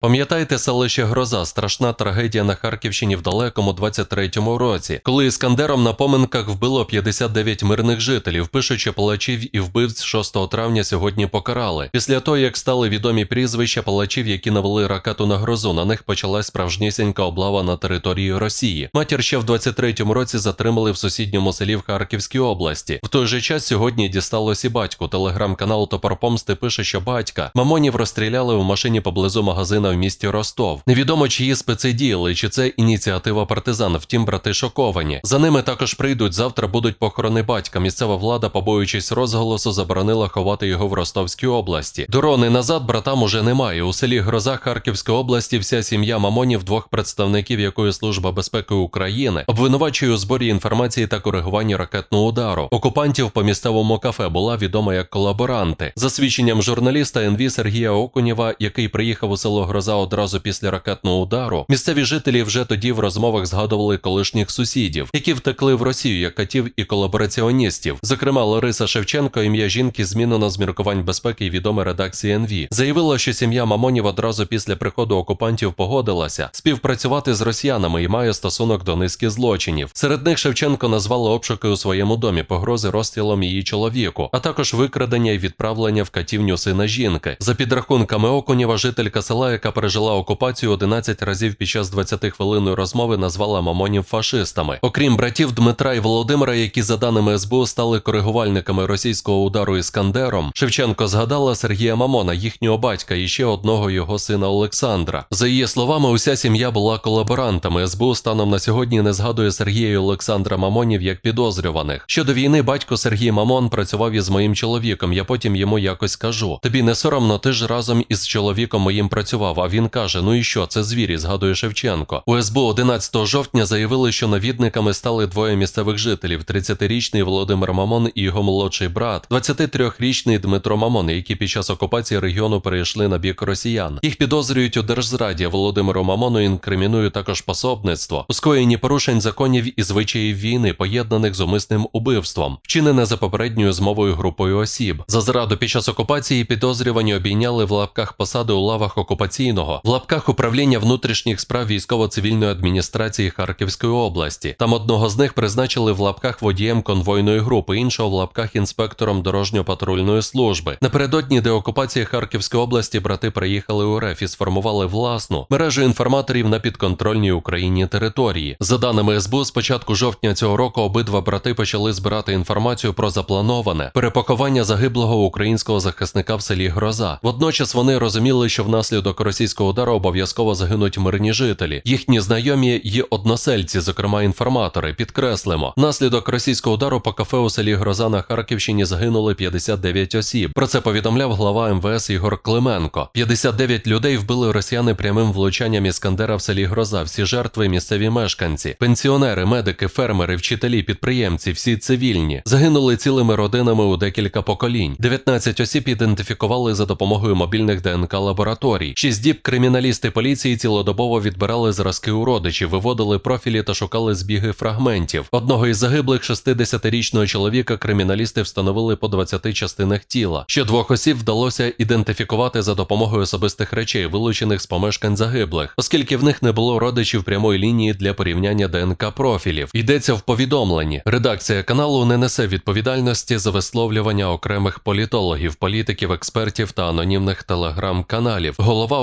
Пам'ятаєте селище Гроза, страшна трагедія на Харківщині в далекому 23-му році, коли іскандером на поминках вбило 59 мирних жителів, пишучи палачів і вбивць 6 травня сьогодні покарали. Після того, як стали відомі прізвища палачів, які навели ракету на грозу, на них почалась справжнісінька облава на території Росії. Матір ще в 23-му році затримали в сусідньому селі в Харківській області. В той же час сьогодні дісталось і батьку. Телеграм-канал Топор Помсти пише, що батька мамонів розстріляли в машині поблизу в місті Ростов. Невідомо, чиї специ діяли, чи це ініціатива партизан. Втім, брати шоковані. За ними також прийдуть. Завтра будуть похорони батька. Місцева влада, побоюючись розголосу, заборонила ховати його в Ростовській області. Дорони назад братам уже немає. У селі Гроза Харківської області вся сім'я мамонів, двох представників якої служба безпеки України обвинувачує у зборі інформації та коригуванні ракетного удару. Окупантів по місцевому кафе була відома як колаборанти. За свідченням журналіста НВ Сергія Окунєва, який приїхав у село Гроза одразу після ракетного удару, місцеві жителі вже тоді в розмовах згадували колишніх сусідів, які втекли в Росію як катів і колабораціоністів. Зокрема, Лариса Шевченко, ім'я жінки, змінено з міркувань безпеки і відома редакції НВ, заявила, що сім'я Мамонів одразу після приходу окупантів погодилася співпрацювати з росіянами і має стосунок до низки злочинів. Серед них Шевченко назвала обшуки у своєму домі, погрози розстрілом її чоловіку, а також викрадення і відправлення в катівню сина жінки. За підрахунками Окунєва, жителька села, яка пережила окупацію 11 разів під час 20-хвилинної розмови, назвала мамонів фашистами. Окрім братів Дмитра і Володимира, які за даними СБУ стали коригувальниками російського удару Іскандером, Шевченко згадала Сергія Мамона, їхнього батька і ще одного його сина Олександра. За її словами, уся сім'я була колаборантами. СБУ станом на сьогодні не згадує Сергія і Олександра Мамонів як підозрюваних. Щодо війни, батько Сергій Мамон працював із моїм чоловіком. Я потім йому якось кажу: тобі не соромно, ти ж разом із чоловіком моїм працював. А він каже: Ну і що, це звірі, згадує Шевченко. У СБУ 11 жовтня заявили, що навідниками стали двоє місцевих жителів: 30-річний Володимир Мамон і його молодший брат, 23-річний Дмитро Мамон, які під час окупації регіону перейшли на бік росіян. Їх підозрюють у держзраді. Володимиру Мамону інкримінують також пособництво, у скоєнні порушень законів і звичаїв війни, поєднаних з умисним убивством, вчинене за попередньою змовою групою осіб. За зраду під час окупації підозрювані обійняли в лапках посади у лавах окупаційного, в лапках управління внутрішніх справ військово-цивільної адміністрації Харківської області. Там одного з них призначили в лапках водієм конвойної групи, іншого в лапках інспектором дорожньо-патрульної служби. Напередодні деокупації Харківської області брати приїхали у РФ і сформували власну мережу інформаторів на підконтрольній Україні території. За даними СБУ, з початку жовтня цього року обидва брати почали збирати інформацію про заплановане перепакування загиблого українського захисника в селі Гроза. Водночас вони розуміли, що внаслідок російського удару обов'язково загинуть мирні жителі. Їхні знайомі є односельці, зокрема інформатори. Підкреслимо, внаслідок російського удару по кафе у селі Гроза на Харківщині загинули 59 осіб. Про це повідомляв глава МВС Ігор Клименко. 59 людей вбили росіяни прямим влучанням іскандера в селі Гроза. Всі жертви місцеві мешканці, пенсіонери, медики, фермери, вчителі, підприємці, всі цивільні загинули цілими родинами у декілька поколінь. 19 осіб ідентифікували за допомогою мобільних ДНК лабораторій. Шість діб криміналісти поліції цілодобово відбирали зразки у родичів, виводили профілі та шукали збіги фрагментів. Одного із загиблих 60-річного чоловіка криміналісти встановили по 20 частинах тіла. Ще двох осіб вдалося ідентифікувати за допомогою особистих речей, вилучених з помешкань загиблих, оскільки в них не було родичів прямої лінії для порівняння ДНК профілів. Йдеться в повідомленні. Редакція каналу не несе відповідальності за висловлювання окремих політологів, політиків, експертів та анонімних телеграм-каналів. Голова